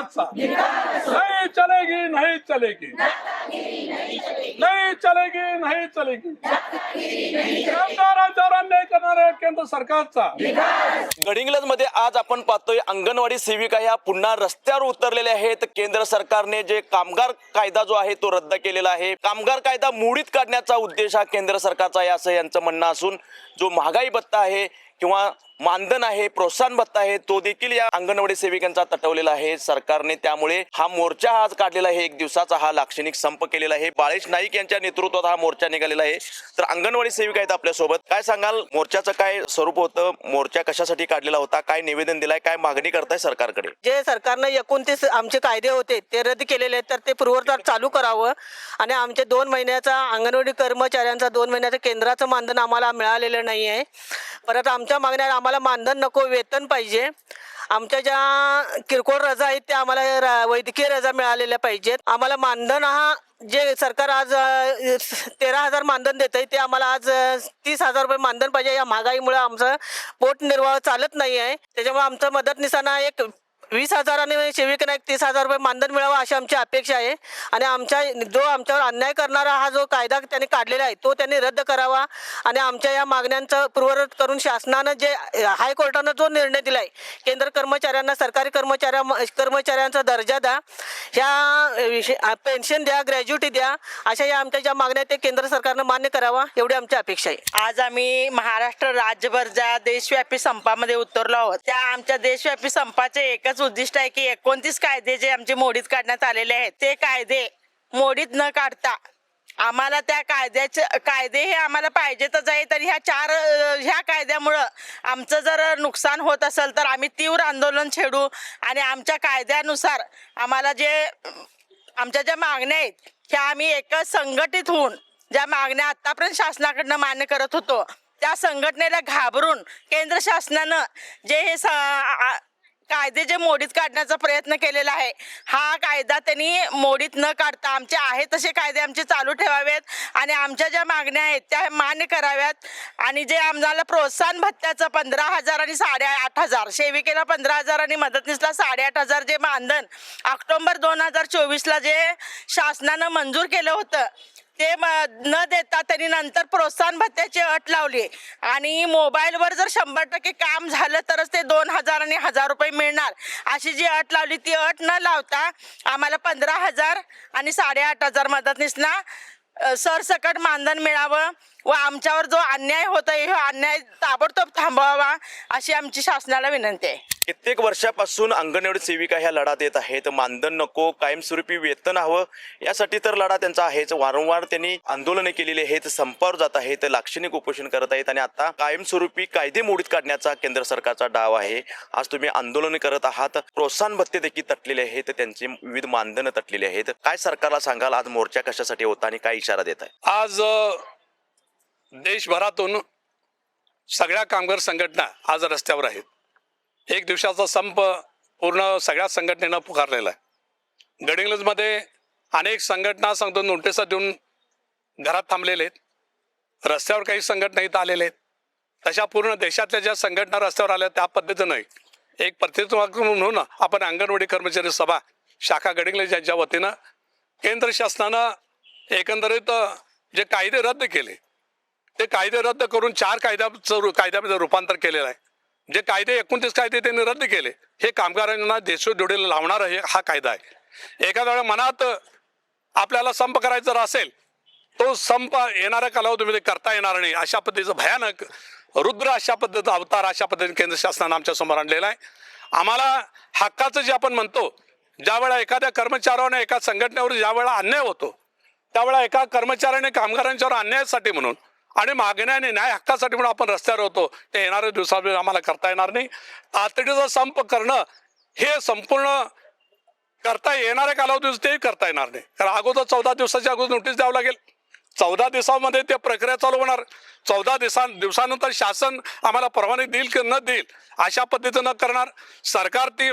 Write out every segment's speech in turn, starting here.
सरकारचा नहीं चलेगी नहीं चलेगी. नहीं चलेगी नहीं चलेगी. करणाऱ्या केंद्र सरकारचा. गडिंग्लजमध्ये आज आपण पाहतोय अंगणवाडी सेविका ह्या पुन्हा रस्त्यावर उतरलेल्या आहेत. केंद्र सरकारने जे कामगार कायदा जो आहे तो रद्द केलेला आहे. कामगार कायदा मोडीत काढण्याचा उद्देश हा केंद्र सरकारचा आहे असं यांचं म्हणणं असून जो महागाई भत्ता आहे किंवा मानधन आहे प्रोत्साहन भत्ता आहे तो देखील या अंगणवाडी सेविकांचा तटवलेला आहे. सरकारने त्यामुळे हा मोर्चा आज काढलेला आहे. एक दिवसाचा हा लाक्षणिक संप केलेला आहे. बाळेश नाईक यांच्या नेतृत्वात हा मोर्चा निघालेला आहे. तर अंगणवाडी सेविका आहेत आपल्यासोबत. काय सांगाल? मोर्चाचं काय स्वरूप होतं? मोर्चा कशासाठी काढलेला होता? काय निवेदन दिलाय? काय मागणी करताय सरकारकडे? जे सरकारनं एकोणतीस आमचे कायदे होते ते रद्द केलेले आहेत तर ते पूर्ववत चालू करावं. आणि आमचे दोन महिन्याचा अंगणवाडी कर्मचाऱ्यांचा दोन महिन्याचं केंद्राचं मानधन आम्हाला मिळालेलं नाही आहे परत आमच्या मागण्या आम्हाला मानधन नको वेतन पाहिजे. आमच्या ज्या किरकोळ रजा आहेत त्या आम्हाला वैद्यकीय रजा मिळालेल्या पाहिजेत. आम्हाला मानधन हा जे सरकार आज तेरा हजार मानधन देत आहे ते आम्हाला आज तीस हजार रुपये मानधन पाहिजे. या महागाईमुळे आमचं पोटनिर्वाह चालत नाही आहे त्याच्यामुळे आमचं मदतनिसांना एक वीस हजार आणि सेविकांना एक तीस हजार रुपये मानधन मिळावं अशी आमची अपेक्षा आहे. आणि आमच्या जो आमच्यावर अन्याय करणारा हा जो कायदा त्यांनी काढलेला आहे तो त्यांनी रद्द करावा. आणि आमच्या या मागण्यांचं पूर्वरत करून शासनानं जे हायकोर्टानं जो निर्णय दिला आहे केंद्र कर्मचाऱ्यांना सरकारी कर्मचाऱ्या कर्मचाऱ्यांचा दर्जा द्या ह्या विषय पेन्शन द्या ग्रॅज्युटी द्या अशा या आमच्या ज्या मागण्या आहेत ते केंद्र सरकारनं मान्य करावा एवढी आमची अपेक्षा आहे. आज आम्ही महाराष्ट्र राज्यभर ज्या देशव्यापी संपामध्ये उतरलो आहोत त्या आमच्या देशव्यापी संपाचे एकच उद्दिष्ट आहे की एकोणतीस कायदे जे आमचे मोडीत काढण्यात आलेले आहेत ते कायदे मोडीत न काढता आम्हाला त्या कायद्याचे कायदे हे आम्हाला पाहिजेतच आहे. तर ह्या चार ह्या कायद्यामुळं आमचं जर नुकसान होत असेल तर आम्ही तीव्र आंदोलन छेडू आणि आमच्या कायद्यानुसार आम्हाला जे आमच्या ज्या मागण्या आहेत ह्या आम्ही एकच संघटित होऊन ज्या मागण्या आत्तापर्यंत शासनाकडनं मान्य करत होतो त्या संघटनेला घाबरून केंद्र शासनानं जे हे स- आ- कायदे जे मोडीत काढण्याचा प्रयत्न केलेला आहे हा कायदा त्यांनी मोडीत न काढता आमचे आहे तसे कायदे आमचे चालू ठेवावेत आणि आमच्या ज्या मागण्या आहेत त्या मान्य कराव्यात. आणि जे आम्हाला प्रोत्साहन भत्त्याचं पंधरा हजार आणि साडे आठ हजार सेविकेला पंधरा हजार आणि मदतनीसला साडेआठ हजार जे मानधन ऑक्टोबर दोन हजार चोवीसला जे शासनानं मंजूर केलं होतं ते म- न देता त्यांनी नंतर प्रोत्साहन भत्त्याची अट लावली. आणि मोबाईलवर जर शंभर टक्के काम झालं तरच ते दोन हजार आणि हजार रुपये मिळणार. अशी जी अट लावली ती अट न लावता आम्हाला पंधरा हजार आणि साडेआठ हजार मदतनीसना सरसकट मानधन मिळावं व आमच्यावर जो अन्याय होत आहे हा अन्याय ताबडतोब थांबवावा अशी आमची शासनाला विनंती आहे. कित्येक वर्षापासून अंगणवाडी सेविका ह्या लढा देत आहेत. मानधन नको कायमस्वरूपी वेतन हवं यासाठी तर लढा त्यांचा आहेच. वारंवार त्यांनी आंदोलने केलेली आहेत संपावर जात आहेत लाक्षणिक उपोषण करत आहेत आणि आता कायमस्वरूपी कायदे मोडीत काढण्याचा केंद्र सरकारचा डाव आहे. आज तुम्ही आंदोलन करत आहात प्रोत्साहन भत्ते देखील तटलेले आहेत त्यांचे विविध मानधन तटलेले आहेत. काय सरकारला सांगाल? आज मोर्चा कशासाठी होता आणि काय इशारा देत आहे? आज देशभरातून सगळ्या कामगार संघटना आज रस्त्यावर आहेत. एक दिवसाचा संप पूर्ण सगळ्या संघटनेनं पुकारलेला आहे. गडिंग्लजमध्ये अनेक संघटना सांगतो नोटिसा देऊन घरात थांबलेले आहेत. रस्त्यावर काही संघटना इथं आलेले आहेत. तशा पूर्ण देशातल्या ज्या संघटना रस्त्यावर आल्या त्या पद्धतीनं एक प्रतिनिधित्व म्हणून हो आपण अंगणवाडी कर्मचारी सभा शाखा गडिंग्लज यांच्या वतीनं केंद्र शासनानं एकंदरीत जे कायदे रद्द केले ते कायदे रद्द करून चार कायद्याचं रु- कायद्यामध्ये रूपांतर केलेलं आहे. जे कायदे एकोणतीस कायदे त्यांनी रद्द केले हे कामगारांना देशोधडीला लावणार हे हा कायदा आहे. एखाद्या वेळा मनात आपल्याला संप करायचा जर असेल तो संप येणाऱ्या कालावधीमध्ये करता येणार नाही अशा पद्धतीचं भयानक रुद्र अशा पद्धतीचा अवतार अशा पद्धतीने केंद्र शासनानं आमच्यासमोर आणलेला आहे. आम्हाला हक्काचं जे आपण म्हणतो ज्या वेळा एखाद्या कर्मचाऱ्याने एका संघटनेवर ज्या वेळा अन्याय होतो त्यावेळा एका कर्मचाऱ्याने कामगारांच्यावर अन्यायासाठी म्हणून आणि मागण्याने न्याय हक्कासाठी म्हणून आपण रस्त्यावर होतो. ते येणाऱ्या दिवसामध्ये आम्हाला करता येणार नाही. तातडीचा संप करणं हे संपूर्ण करता येणाऱ्या कालावधी तेही करता येणार नाही. कारण अगोदर चौदा दिवसाच्या अगोदर नोटीस द्यावं लागेल. चौदा दिवसामध्ये ते प्रक्रिया चालू होणार. चौदा दिवसा दिवसानंतर शासन आम्हाला परवानगी देईल की न देईल अशा पद्धतीनं करणार. सरकार ती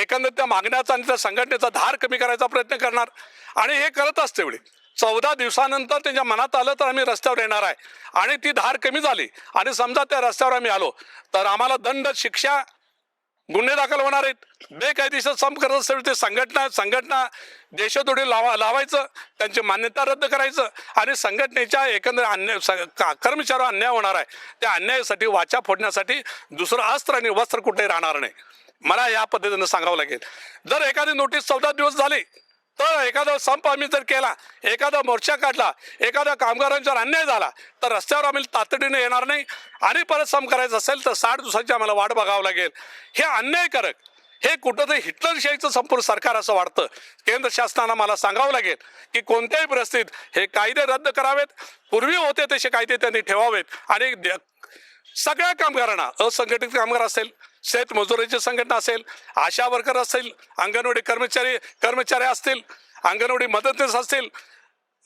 एकंदर त्या मागण्याचा आणि त्या संघटनेचा धार कमी करायचा प्रयत्न करणार. आणि हे करत असते वेळी चौदा दिवसानंतर त्यांच्या मनात आलं तर आम्ही रस्त्यावर येणार आहे. आणि ती धार कमी झाली. आणि समजा त्या रस्त्यावर आम्ही आलो तर आम्हाला दंड शिक्षा गुन्हे दाखल होणार आहेत. बेकायदेशीर संप करत असेल ते संघटना संघटना देशदोडी लावा लावायचं. त्यांची मान्यता रद्द करायचं. आणि संघटनेच्या एकंदर अन्याय स- का- कर्मचाऱ्यावर अन्याय होणार आहे. त्या अन्यायासाठी वाचा फोडण्यासाठी दुसरं अस्त्र आणि वस्त्र कुठे राहणार नाही. मला या पद्धतीनं सांगावं लागेल. जर एखादी नोटीस चौदा दिवस झाली तर एखादा संप आम्ही जर केला एखादा मोर्चा काढला एखाद्या कामगारांच्यावर अन्याय झाला तर रस्त्यावर आम्ही तातडीने येणार नाही. आणि परत संप करायचं असेल तर साठ दिवसांची आम्हाला वाट बघावं लागेल. हे अन्यायकारक हे कुठंतरी हिटलरशाहीचं संपूर्ण सरकार असं वाटतं. केंद्र शासनानं मला सांगावं लागेल की कोणत्याही परिस्थितीत हे कायदे रद्द करावेत. पूर्वी होते तसे कायदे त्यांनी ठेवावेत. आणि दे- सगळ्या कामगारांना असंघटित कामगार असेल शेतमजुरीची संघटना असेल आशा वर्कर असेल अंगणवाडी कर्मचारी कर्मचारी असतील अंगणवाडी मदतनीस असतील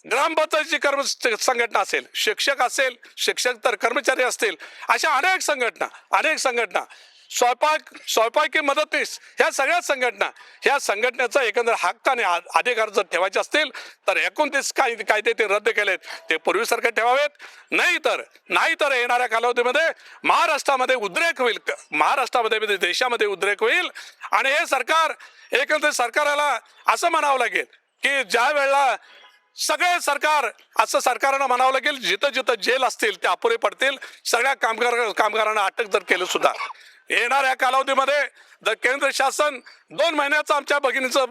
ग्रामपंचायतीची कर्म संघटना असेल शिक्षक असेल शिक्षक तर कर्मचारी असतील अशा अनेक संघटना अनेक संघटना स्वयंपाक स्वयंपाकी मदतनीस ह्या सगळ्या संघटना ह्या संघटनेचा एकंदर हक्क आणि आ- अधिकार जर ठेवायचे असतील तर एकोणतीस काय कायदे ते रद्द केलेत. ते पूर्वीसारखे ठेवावेत. नाही तर नाही तर येणाऱ्या कालावधीमध्ये महाराष्ट्रामध्ये उद्रेक होईल. महाराष्ट्रामध्ये म्हणजे देशामध्ये उद्रेक होईल. आणि हे सरकार एकंदर सरकाराला असं म्हणावं लागेल की ज्या वेळेला सगळे सरकार असं सरकारनं म्हणावं लागेल जिथं जिथं जेल असतील ते अपुरे पडतील. सगळ्या कामगार कामगारांना अटक जर केलं सुद्धा. येणाऱ्या कालावधीमध्ये जर केंद्र शासन दोन महिन्याचं आमच्या भगिनीचं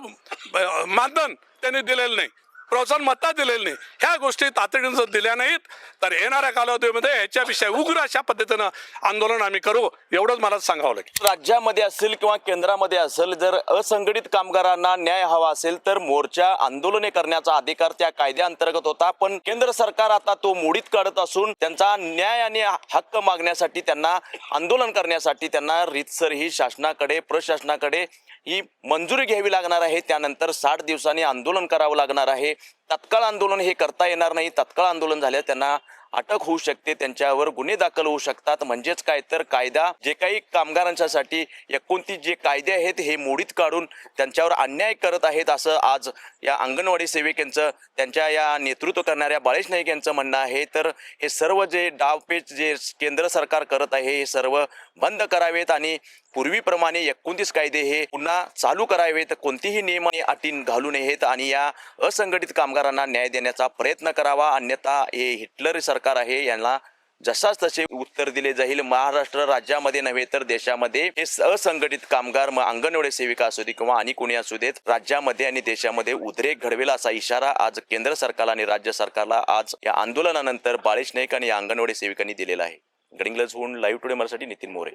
मानधन त्यांनी दिलेलं नाही. प्रोत्साहन मत्ता दिलेलं नाही. ह्या गोष्टी तातडीनं जर दिल्या नाहीत तर येणाऱ्या कालावधीमध्ये याच्याविषयी उग्र अशा पद्धतीनं आंदोलन आम्ही करू एवढंच मला सांगावं लागेल. राज्यामध्ये असेल किंवा केंद्रामध्ये असेल जर असंघटित कामगारांना न्याय हवा असेल तर मोर्चा आंदोलने करण्याचा अधिकार त्या कायद्याअंतर्गत होता. पण केंद्र सरकार आता तो मोडीत काढत असून त्यांचा न्याय आणि हक्क मागण्यासाठी त्यांना आंदोलन करण्यासाठी त्यांना रीतसर ही शासनाकडे प्रशासनाकडे ही मंजुरी घ्यावी लागणार आहे. त्यानंतर साठ दिवसांनी आंदोलन करावं लागणार आहे. तत्काळ आंदोलन हे करता येणार नाही. तत्काळ आंदोलन झाल्यास त्यांना अटक होऊ शकते त्यांच्यावर गुन्हे दाखल होऊ शकतात. म्हणजेच काय तर कायदा जे काही कामगारांच्यासाठी एकोणतीस जे कायदे आहेत हे मोडीत काढून त्यांच्यावर अन्याय करत आहेत असं आज या अंगणवाडी सेविकांचं त्यांच्या या नेतृत्व करणाऱ्या बाळेश नाईक यांचं म्हणणं आहे. तर हे सर्व जे डावपेच जे केंद्र सरकार करत आहे हे सर्व बंद करावेत आणि पूर्वीप्रमाणे एकोणतीस कायदे हे पुन्हा चालू करावेत. कोणतीही नियम आणि अटी घालू नयेत आणि या असंघटित कामगारांना न्याय देण्याचा प्रयत्न करावा. अन्यथा हे हिटलर सरकार आहे यांना जसाच तसे उत्तर दिले जाईल. महाराष्ट्र राज्यामध्ये नव्हे तर देशामध्ये हे असंघटित कामगार मग अंगणवाडी सेविका असू दे किंवा आणि कोणी असू देत राज्यामध्ये आणि देशामध्ये उद्रेक घडवेल असा इशारा आज केंद्र सरकारला आणि राज्य सरकारला आज या आंदोलनानंतर बाळेश नाईक आणि या अंगणवाडी सेविकांनी दिलेला आहे. गडिंग्लजहून लाईव्ह टुडे मराठी नितीन मोरे.